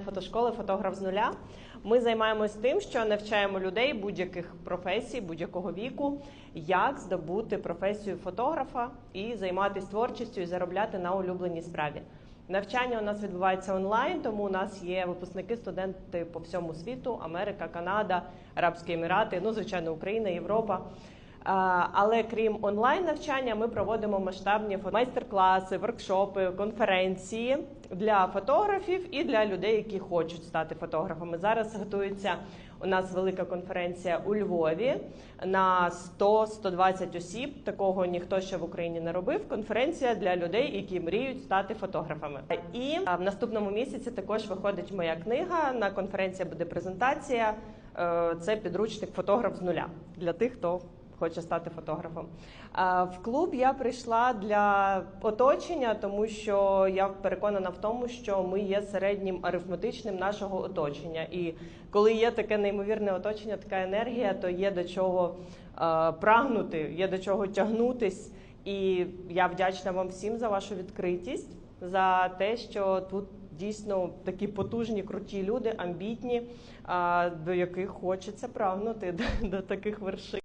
Фотошколи фотограф з нуля. Ми займаємось тим, що навчаємо людей будь-яких професій, будь-якого віку, як здобути професію фотографа і займатися творчістю і заробляти на улюбленій справі. Навчання у нас відбувається онлайн, тому у нас є випускники, студенти по всьому світу: Америка, Канада, Арабські Емірати, ну звичайно, Україна, Європа. Але крім онлайн навчання, ми проводимо масштабні майстер-класи, воркшопи, конференції для фотографів і для людей, які хочуть стати фотографами. Зараз готується у нас велика конференція у Львові на 100-120 осіб. Такого ніхто ще в Україні не робив. Конференція для людей, які мріють стати фотографами. І в наступному місяці також виходить моя книга. На конференції буде презентація. Е, Це підручник фотограф з нуля для тих, хто хоче стати фотографом. В клуб я прийшла для оточення, тому що я переконана в тому, що ми є середнім арифметичним нашого оточення. І коли є таке неймовірне оточення, така енергія, то є до чого е, прагнути, є до чого тягнутись. І я вдячна вам всім за вашу відкритість, за те, що тут дійсно такі потужні, круті люди, амбітні, до яких хочеться прагнути до таких вершин.